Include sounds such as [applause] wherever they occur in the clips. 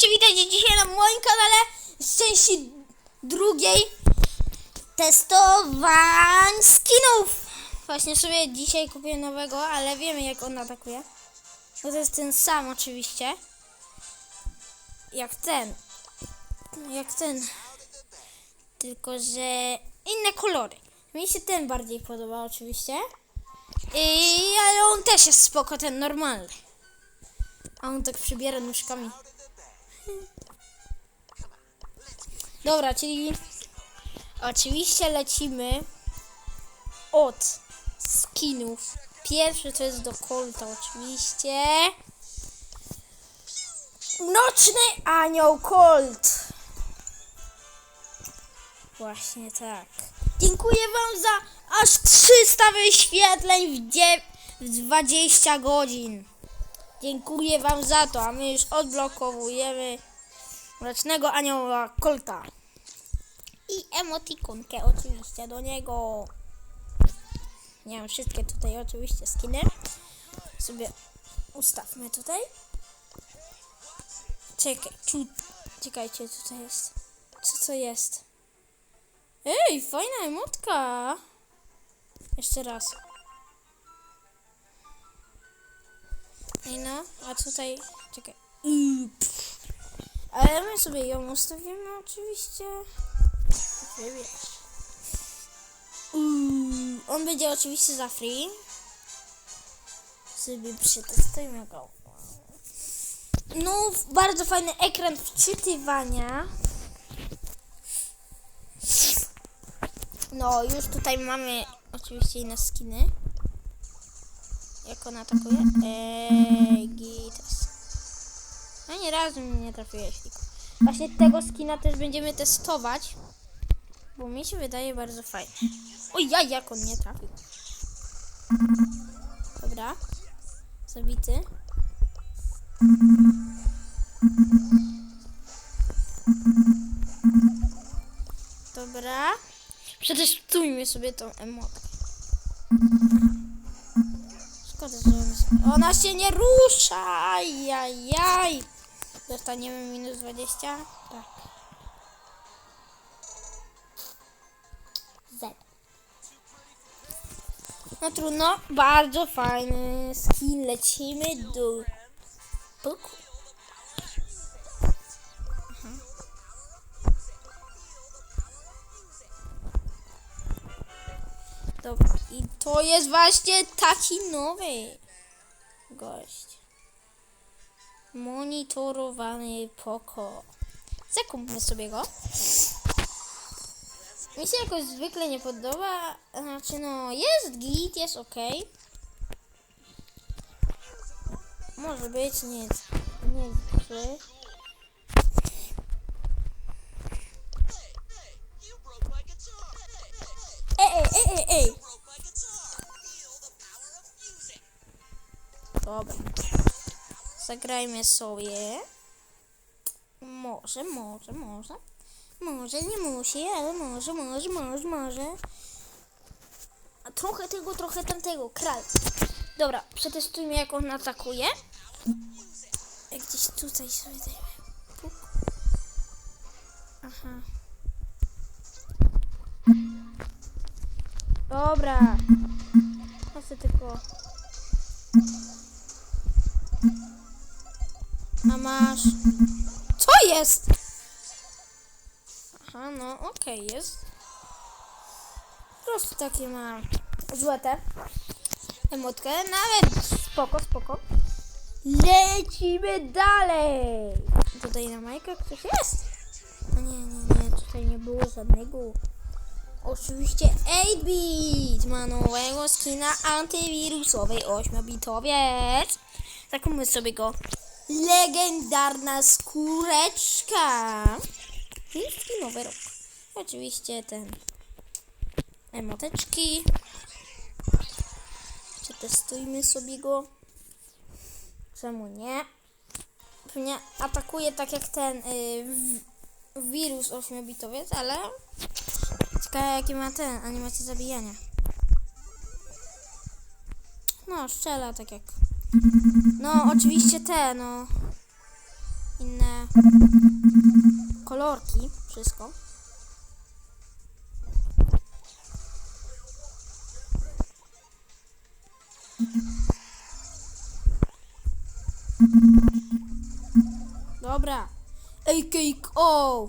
Cześć, witajcie dzisiaj na moim kanale z części drugiej testowań skinów. Właśnie sobie dzisiaj kupię nowego, ale wiemy jak on atakuje. To jest ten sam oczywiście. Jak ten. Jak ten. Tylko, że inne kolory. Mi się ten bardziej podoba oczywiście. I, ale on też jest spoko, ten normalny. A on tak przybiera nóżkami. Dobra, czyli oczywiście lecimy od skinów. Pierwszy to jest do Colta oczywiście. Nocny anioł Colt. Właśnie tak. Dziękuję wam za aż 300 wyświetleń w, w 20 godzin. Dziękuję wam za to, a my już odblokowujemy Mrocznego Anioła Kolta. I emotikonkę oczywiście do niego. Nie mam wszystkie tutaj oczywiście skiny. Sobie ustawmy tutaj. Czekaj, tu, czekajcie, to jest? Co to jest? Ej, fajna emotka. Jeszcze raz. Ej no, a tutaj, czekaj. Ale my sobie ją ustawimy oczywiście. Nie wiesz. Yy, on będzie oczywiście za free. Sobie przetestujmy go. No, bardzo fajny ekran wczytywania. No, już tutaj mamy oczywiście inne skiny. Jak on atakuje? Eee, gites. No nie razu mnie nie trafiłeś. Właśnie tego skina też będziemy testować. Bo mi się wydaje bardzo fajny. Oj, ja jak on nie trafił. Dobra. Zabity. Dobra. Przetestujmy sobie tą emotkę. Że on... ona się nie rusza. Ajajaj. Dostaniemy minus 20? Tak. Z. No trudno. Bardzo fajny skin. Lecimy do... Puku. To jest właśnie taki nowy gość. Monitorowany poko. Zakupmy sobie go. Mi się jakoś zwykle nie podoba. Znaczy no, jest git, jest ok. Może być, nie jest, nie jest zły. Ej, ej, ej, ej, ej. Dobra. Zagrajmy sobie. Może, może, może. Może, nie musi, ale może, może, może, może. A trochę tego, trochę tamtego. Kral. Dobra, przetestujmy jak on atakuje. Gdzieś tutaj sobie dajmy. Puk. Aha. Dobra. Chcę tylko... Masz... Co jest? Aha, no okej, jest. Po prostu takie ma złote emotkę. Nawet spoko, spoko. Lecimy dalej. Tutaj na majkach coś jest. No nie, nie, nie, tutaj nie było żadnego. Oczywiście 8-bit ma nowego skina antywirusowej 8-bitowiec. Zakupmy sobie go. Legendarna skóreczka. I skinowy rok. Oczywiście ten emoteczki. Przetestujmy sobie go. Czemu nie? Pewnie atakuje tak jak ten y, wirus 8-bitowiec, ale ciekawe jakie ma ten animację zabijania. No, strzela tak jak. No, oczywiście te, no. inne kolorki, wszystko. Dobra. Ej, cake, o!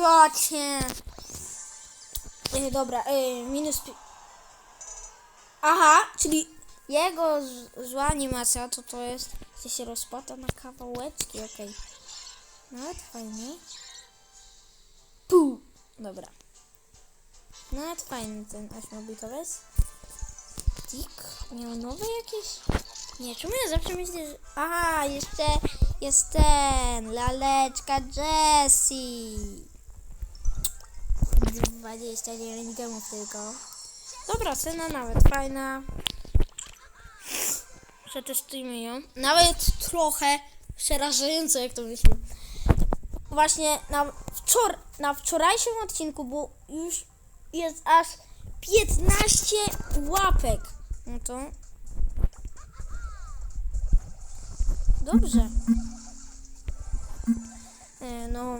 Cię. Ej, dobra, ej, minus... Aha, czyli jego zła animacja to to jest, gdzie się rozpada na kawałeczki, okej. Nawet fajnie. Pu! Dobra. Nawet fajny ten 8-bitowy. Tik miał nowe jakieś? Nie, czemu ja zawsze myślę, że... Aha, jeszcze jest ten, laleczka Jessie. 29 gemów tylko. Dobra, cena nawet fajna. Przetestujmy ją. Nawet trochę przerażająco, jak to myślę. Właśnie na, wczor na wczorajszym odcinku było już jest aż 15 łapek. No to dobrze. E, No,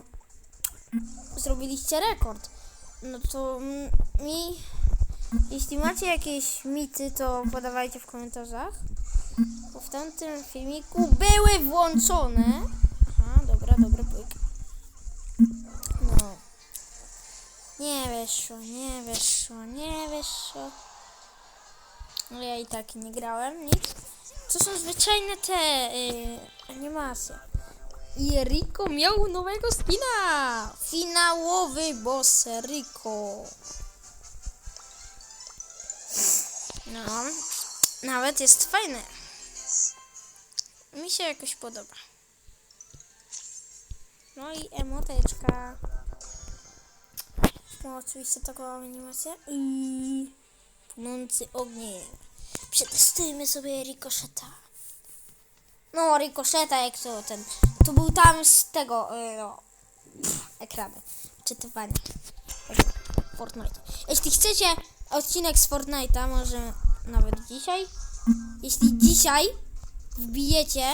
zrobiliście rekord. No to mi, jeśli macie jakieś mity, to podawajcie w komentarzach. Bo w tamtym filmiku były włączone. Aha, dobra, dobra, pyk. No. Nie wyszło, nie wyszło, nie wyszło. Ale ja i tak nie grałem, nic. To są zwyczajne te y, animacje. I Rico miał nowego skina! Finałowy boss Rico. No, nawet jest fajny. Mi się jakoś podoba. No i emoteczka. No, oczywiście taką animację. I płonący ogień. Przetestujmy sobie Ricocheta. No, Ricocheta jak to ten. To był tam z tego y, no, pff, ekranu. Czytywania. Fortnite. Jeśli chcecie odcinek z Fortnite'a, może nawet dzisiaj. Jeśli dzisiaj wbijecie.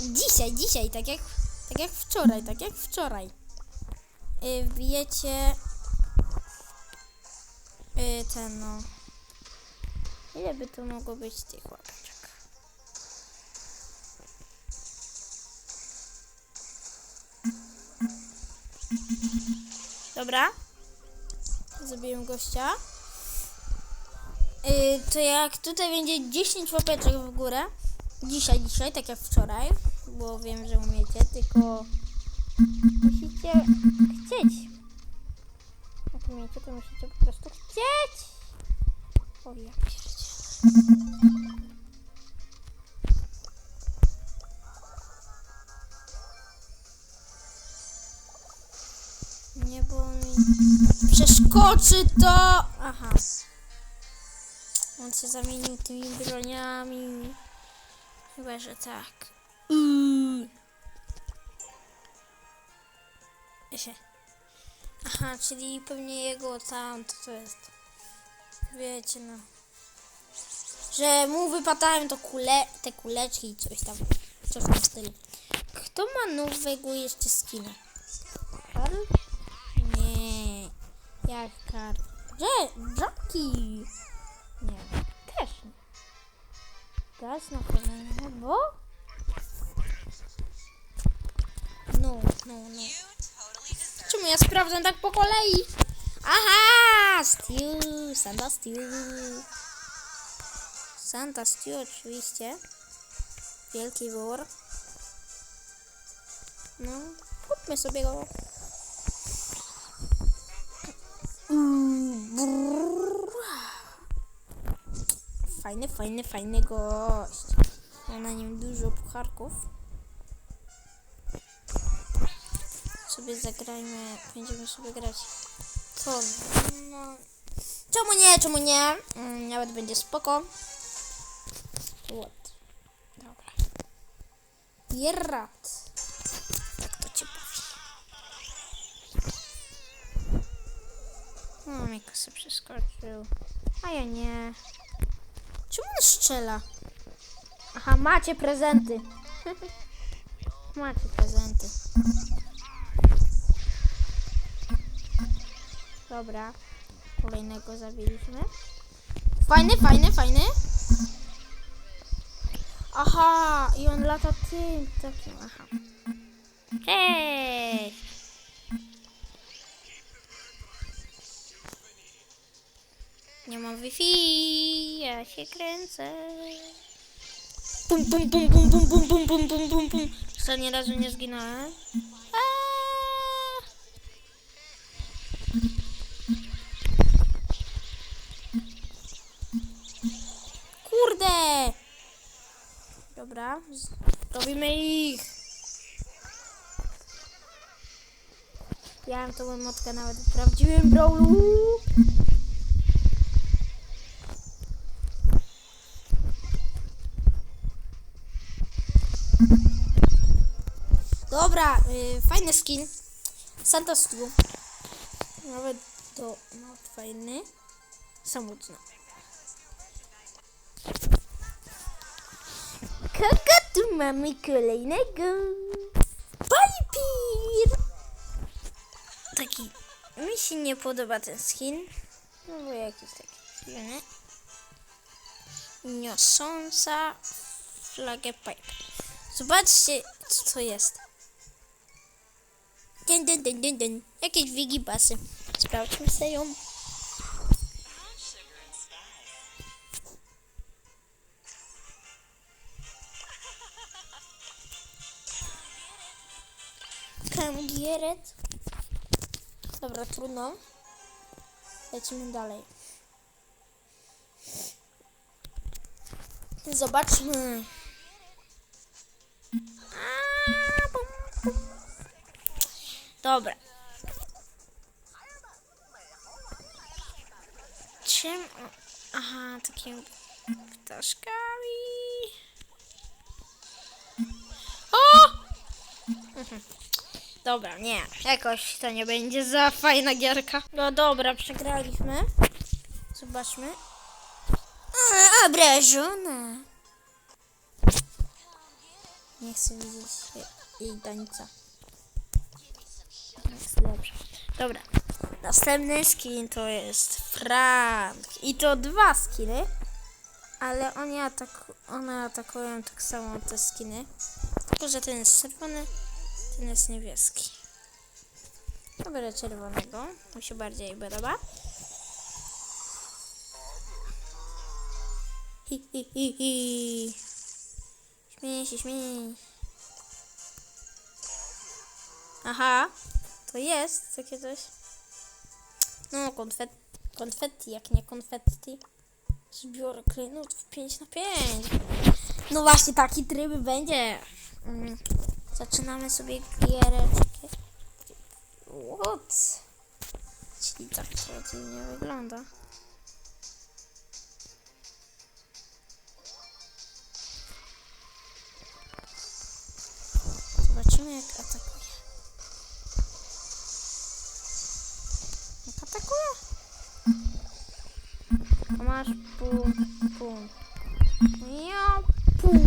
Dzisiaj, dzisiaj, tak jak, tak jak wczoraj, tak jak wczoraj. Y, wbijecie. Y, ten no. Ile by to mogło być tych łapeczek? Dobra. Zrobiłem gościa. Yy, to jak tutaj będzie 10 łapeczek w górę. Dzisiaj, dzisiaj, tak jak wczoraj. Bo wiem, że umiecie, tylko musicie chcieć. Jak umiecie, to musicie po prostu chcieć. O ja pierdzielę. Przeskoczy to. Aha. On się zamienił tymi broniami. Chyba, że tak. Się. Aha, czyli pewnie jego tam to, to jest. Wiecie no. Że mu wypadają to kule, te kuleczki i coś tam. Coś w tym stylu. Kto ma nowego jeszcze skina? Jak Karl? Że, Jackie. Nie. Też nie. Gaz na nie, bo? No, no, no. Czemu ja sprawdzam tak po kolei? Aha! Stew, Santa Stew. Santa Stew oczywiście. Wielki wór. No, kupmy sobie go. Fajny, fajny, fajny gość. Mam na nim dużo pucharków. Sobie zagrajmy, będziemy sobie grać. Co? No. Czemu nie, czemu nie? Mm, nawet będzie spoko. What? Dobra. Jerat. No, Miko sobie przeskoczył. A ja nie. Czemu on strzela? Aha, macie prezenty. [laughs] macie prezenty. Dobra. Kolejnego zabiliśmy. Fajny, fajny, fajny. Aha, i on lata tym takim, aha. Hej! Wi-Fi, ja się kręcę. Bum, bum, bum, bum, bum, bum, bum, bum, bum, bum, bum. Ostatni razu nie zginąłem. Kurde! Dobra, robimy ich. Ja mam tą emotkę nawet w prawdziwym brawlu. Dobra, y, fajny skin. Santa Stu. Nawet to no, fajny. Samotny. Kogo tu mamy kolejnego? Pipir! Taki, mi się nie podoba ten skin. No bo jakiś taki dziwny. Niosąca flagę Piper. Zobaczcie, co to jest. Dyn, dyn, dyn, dyn, dyn. Jakieś wigibasy. Sprawdźmy sobie ją. Kamgieret. Dobra, trudno. Lecimy dalej. Zobaczmy. Dobra. Czym? Aha, takimi ptaszkami. O! [laughs] Dobra, nie. Jakoś to nie będzie za fajna gierka. No dobra, przegraliśmy. Zobaczmy. A, obrażona. Nie chcę widzieć jej tańca. Lepsza. Dobra. Następny skin to jest Frank. I to dwa skiny. Ale oni ataku one atakują tak samo te skiny. Tylko, że ten jest czerwony, ten jest niebieski. Dobra, czerwonego. Mi się bardziej podoba. Hi, hi, hi, hi. Śmieję się, śmieję. Aha, to jest takie coś. No, konfet, konfetti, jak nie konfetti. Zbiorę klejnotów 5 na 5. No właśnie, taki tryb będzie. Mm. Zaczynamy sobie giereczkę. What? Czyli tak to dziwnie wygląda. Zobaczymy jak atakuje. Masz pół, pół. Ja pół,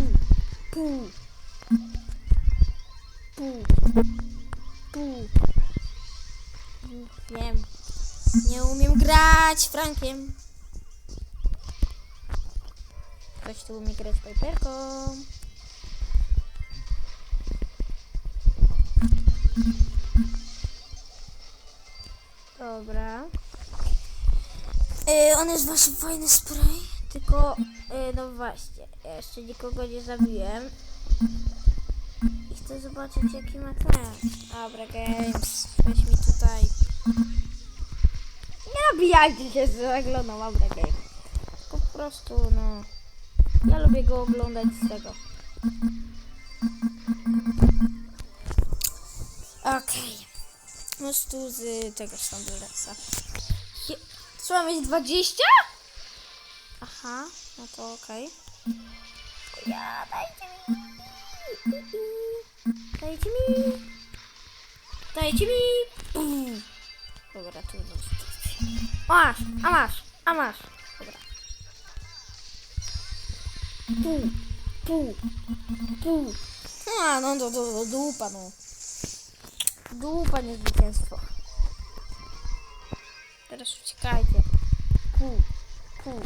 pół. Pół. Pół. Wiem. Nie umiem grać Frankiem. Ktoś tu umie grać Piperką. Dobra. Yy, on jest właśnie fajny spray, tylko yy, no właśnie, jeszcze nikogo nie zabiłem. I chcę zobaczyć jaki ma ten. Dobra, games. Weź mi tutaj. Nie nabijajcie się z oglądam, dobra, games. Po prostu, no. Ja lubię go oglądać z tego. Okej. Po prostu z tego Stambulexa. Trzeba mieć 20? Aha, no to okej. Ja, dajcie mi. Dajcie mi. Dajcie mi. Bum. Dobra, tu zostać. Masz, a masz, a masz. Dobra. Pół, pół, pół. A, no to, to, to dupa, no. Dupa, nie zwycięstwo. Teraz uciekajcie. Pół, pół.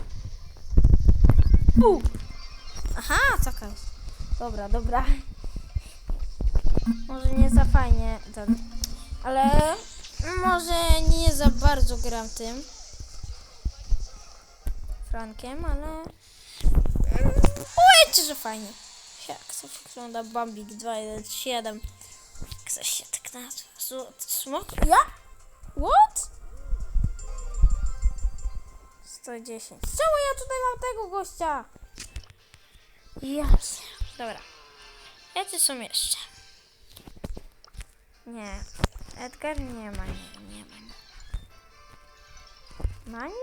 Pół. Aha, jest. Dobra, dobra. Może nie za fajnie ale może nie za bardzo gram tym Frankiem, ale powiedzcie, że fajnie. Jak to wygląda Bambik 217. Jak się tak? Złoty smok? Ja? What? 110. Czemu ja tutaj mam tego gościa? Ja. pier- Dobra. Jacy są jeszcze? Nie. Edgar nie ma, nie, nie ma. Mani?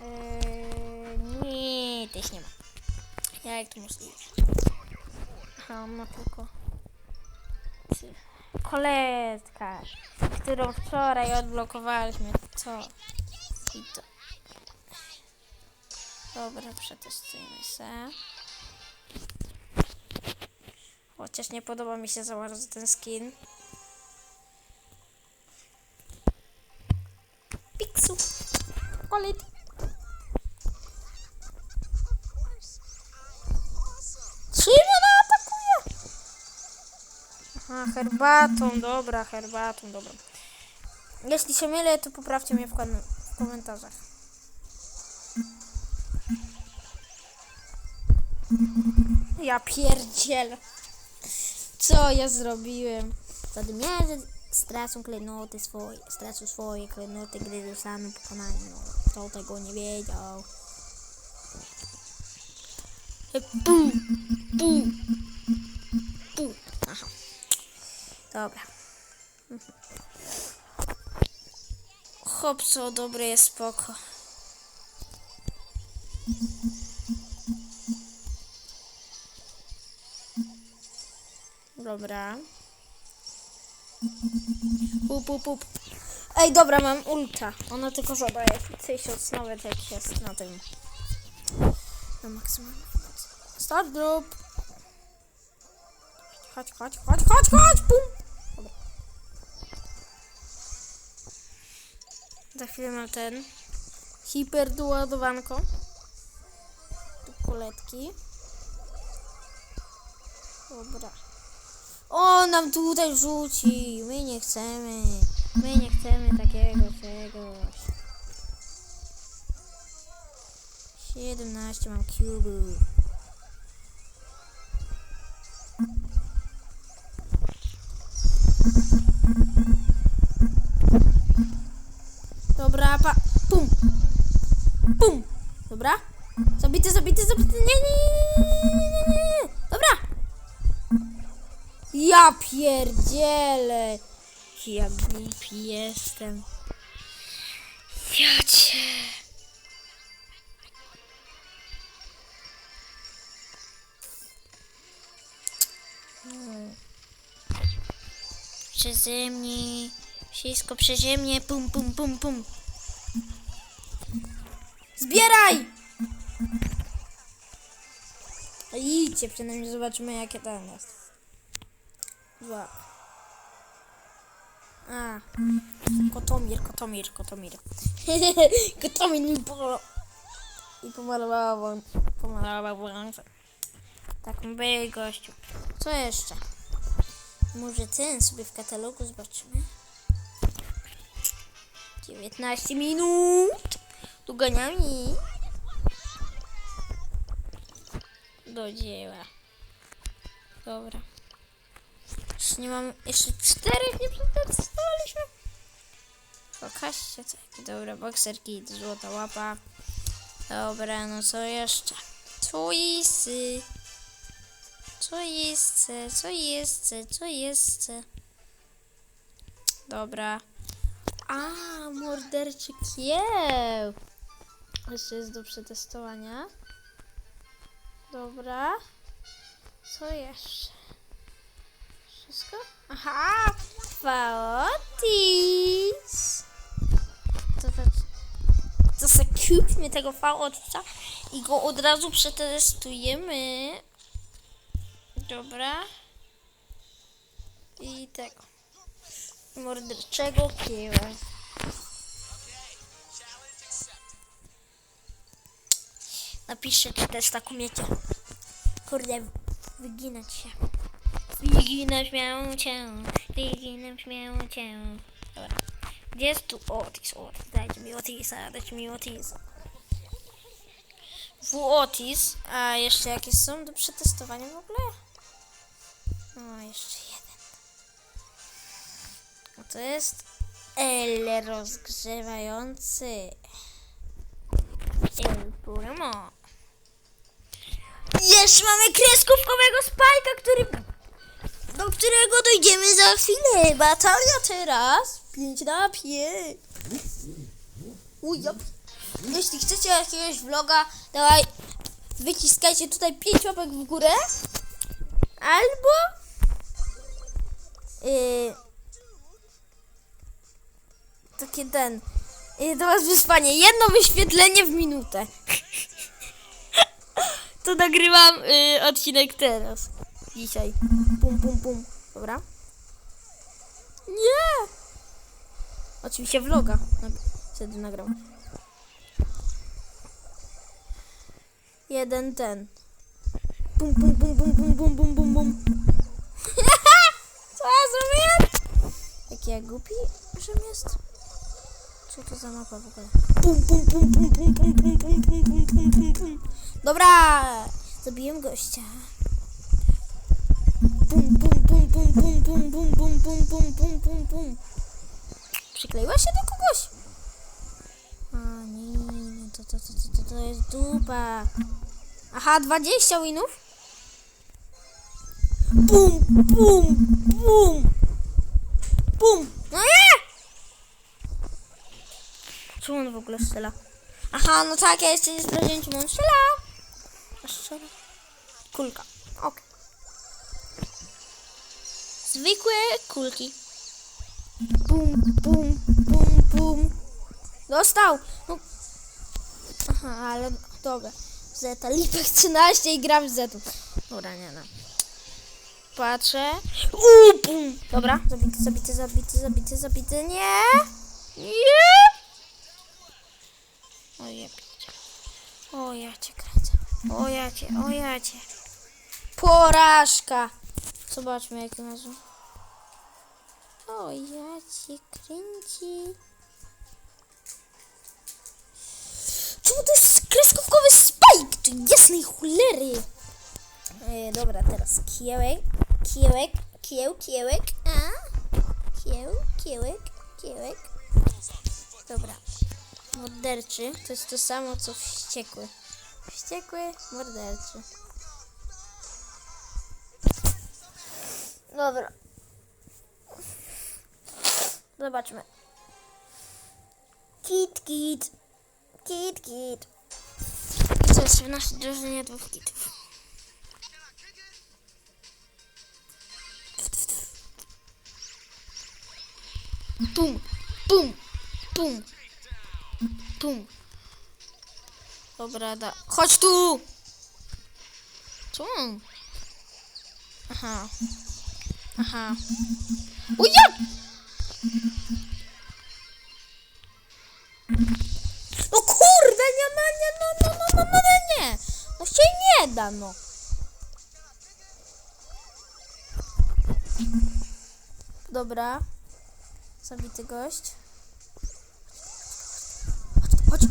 Eee, nie, też nie ma. Jak to możliwe? Aha, on ma tylko... Ty- Koletka, którą wczoraj odblokowaliśmy. Co? I to. Dobra, przetestujmy se. Chociaż nie podoba mi się za bardzo ten skin. Piksu. Kolit. Czym ona atakuje? Aha, herbatą, dobra, herbatą, dobra. Jeśli się mylę, to poprawcie mnie w, kom- w komentarzach. Ja pierdziel. Co ja zrobiłem? Zadymierze stracą klejnoty swoje, stracą swoje klejnoty, gdy zostaną pokonani. No, kto tego nie wiedział. Pu, pu, pu. Aha. Dobra. Hop, co dobre jest spoko. Dobra. Up, up, up. Ej, dobra, mam ulta. Ona tylko zadaje tysiąc nawet jak jest na tym. Na maksymalną moc. Start drop. Chodź, chodź, chodź, chodź, chodź, bum. Za chwilę mam ten hiper doładowanko. Tu koletki. Dobra. O, nam tutaj rzuci. My nie chcemy. My nie chcemy takiego czegoś. 17 mam cubów. Dobra, pa. Pum. Pum. Dobra. Zabity, zabity, zabity. Nie, nie, nie, nie, nie. Dobra. Ja pierdzielę. Ja głupi jestem. Ja cię. Hmm. Przeze mnie. Wszystko przeze mnie. Pum, pum, pum, pum. Zbieraj! Idźcie, przynajmniej zobaczymy jakie ten jest. Dwa. A. Kotomir, Kotomir, Kotomir. [laughs] Kotomir mi po... I pomalowała pomalowała włączę. Tak mówię gościu. Co jeszcze? Może ten sobie w katalogu zobaczymy. 19 minut. Tu ganiami. Do dzieła. Dobra. Jeszcze nie mam, jeszcze czterech nie przetestowaliśmy. Pokażcie takie dobre bokserki, złota łapa. Dobra, no co jeszcze? Twisty. Co jest? Co jest? Co jest? Dobra. A, morderczy kieł. Jeszcze jest do przetestowania. Dobra. Co jeszcze? Wszystko? Aha! Faotis! kupmy tego V-Otisa i go od razu przetestujemy. Dobra. I tego. Morderczego kieła. Napiszcie, czy też tak umiecie. Kurde, wyginać się. Wyginać miał cię, wyginać miał cię. Dobra. Gdzie jest tu Otis? Otis, dajcie mi Otisa, dajcie mi Otisa. W Otis, a jeszcze jakieś są do przetestowania w ogóle? O, jeszcze A to jest L rozgrzewający. El Puramo. Jeszcze mamy kreskówkowego spajka, który do którego dojdziemy za chwilę. Batalia teraz. 5 na 5. Uj. Jeśli chcecie jakiegoś vloga, dawaj, wyciskajcie tutaj 5 łapek w górę. Albo... Yy, takie ten... Do was wyspanie. Jedno wyświetlenie w minutę. [laughs] to nagrywam yy, odcinek teraz. Dzisiaj. Pum, pum, pum. Dobra. Nie! Oczywiście vloga. Wtedy nagram. Jeden ten. Pum, pum, pum, pum, pum, pum, pum, pum, pum. [laughs] Co ja zrobiłem? Jaki ja głupi, że jest? Co to za mapa w ogóle? Pum, pum, pum, pum, pum, pum, pum, pum, pum, pum, pum, pum, pum. Dobra! Zabiłem gościa. Pum, pum, pum, pum, pum, pum, pum, pum, pum, pum, pum, pum, pum. Przykleiła się do kogoś? A nie, no to, to, to, to, to, to jest dupa. Aha, 20 winów? Bum, bum, bum. Bum. No nie! Czemu on w ogóle strzela? Aha, no tak, ja jeszcze nie sprawdziłem, czemu on strzela. A strzela. Kulka. Okej. Zwykłe kulki. Bum, bum, bum, bum. Dostał! No. Aha, ale dobra. Zeta, lipek 13 i gram z Zetą. Dobra, nie no. Patrzę. Uuu, bum. Dobra, zabity, zabity, zabity, zabity, zabity. Nie! Nie! O ja pierdzie. O ja cię kręcę. O ja cię, o ja cię. Porażka. Zobaczmy jak nazwę. O ja cię kręci. Czemu to jest kreskówkowy spike? Ty jasnej cholery. E, dobra, teraz kiełek, kiełek, kieł, kiełek, a? Kieł, kiełek, kiełek. Dobra. Morderczy to jest to samo co wściekły. Wściekły, morderczy. Dobra. Zobaczmy. Kit, kit. Kit, kit. Co jest w naszej drużynie dwóch kitów? Pum, pum, pum, pum. Dobra, da. Chodź tu! Co? Aha. Aha. O ja! No kurde, nie, no, nie, no, no, no, no, no, no, nie. No się nie da, no. Dobra. Zabity gość.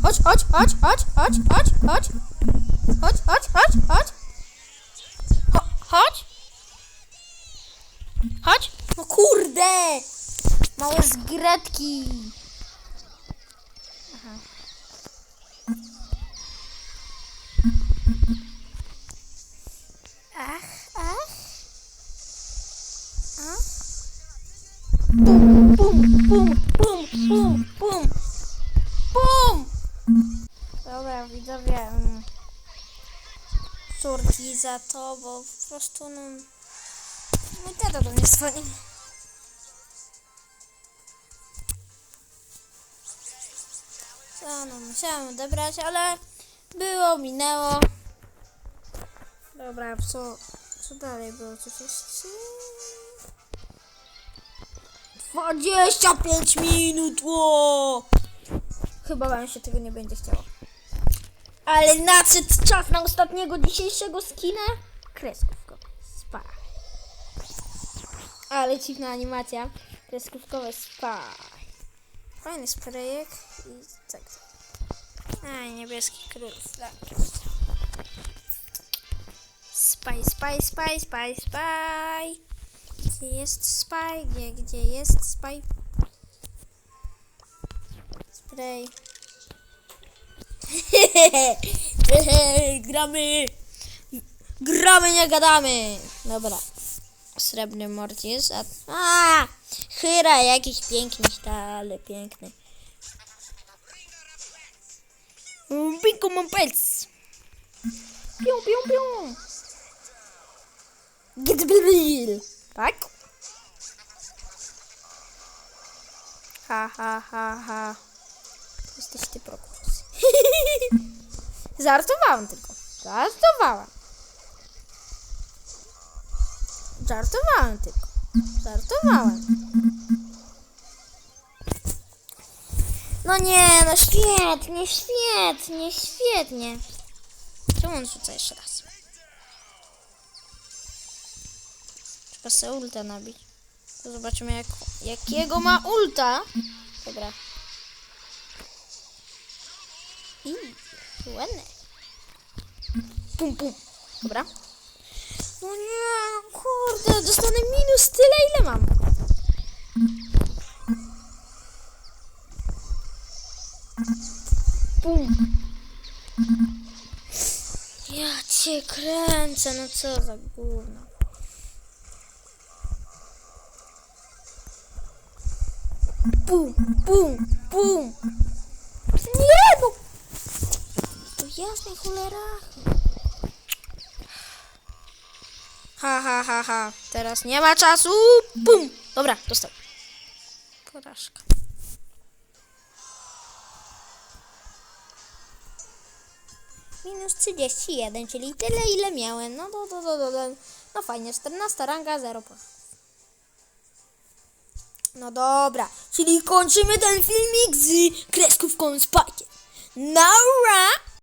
Chodź, chodź, chodź, chodź, chodź, chodź, chodź, chodź. Chodź, chodź, chodź. Cho- Chodź. Chodź. No kurde. Małe zgretki. Za to, bo po prostu no... Mój tata do mnie dzwoni. Co no, musiałam odebrać, ale było, minęło. Dobra, co, co dalej było? Coś jeszcze? 25 minut, ło! Chyba wam się tego nie będzie chciało. Ale nadszedł czas na ostatniego dzisiejszego skina. Kreskówkowy spa. Ale dziwna animacja. Kreskówkowe spa. Fajny sprayek i tak. A, niebieski król. Tak. Spy, spy, spy, spy, spy. Gdzie jest spy? Gdzie, gdzie jest spy? Spray. [laughs] Gramy! Gramy, nie gadamy! Dobra. Srebrny Mortis. A, a Hyra jakiś piękny, ale piękny. Pinku mam pec. Pią, pią, pią. Get bil. Tak? Ha, ha, ha, ha. Jesteś ty prokus. [laughs] Żartowałam tylko. Żartowałam. Żartowałam tylko. Żartowałam. No nie, no świetnie, świetnie, świetnie. Czemu on rzuca jeszcze raz? Trzeba sobie ulta nabić. To zobaczymy jak, jakiego ma ulta. Dobra. I ładne. Pum, pum. Dobra. No nie, kurde, dostanę minus tyle, ile mam. Pum. Ja cię kręcę, no co za gówno. Pum, pum, pum. Nie, no. Jasnej cholerach. Ha, ha, ha, ha. Teraz nie ma czasu. Pum. Dobra, dostał. Porażka. Minus 31, czyli tyle ile miałem. No, do, do, do, do, do. no fajnie, 14 ranga, 0 punktów. No dobra, czyli kończymy ten filmik z kreskówką z Spike'iem. Nara!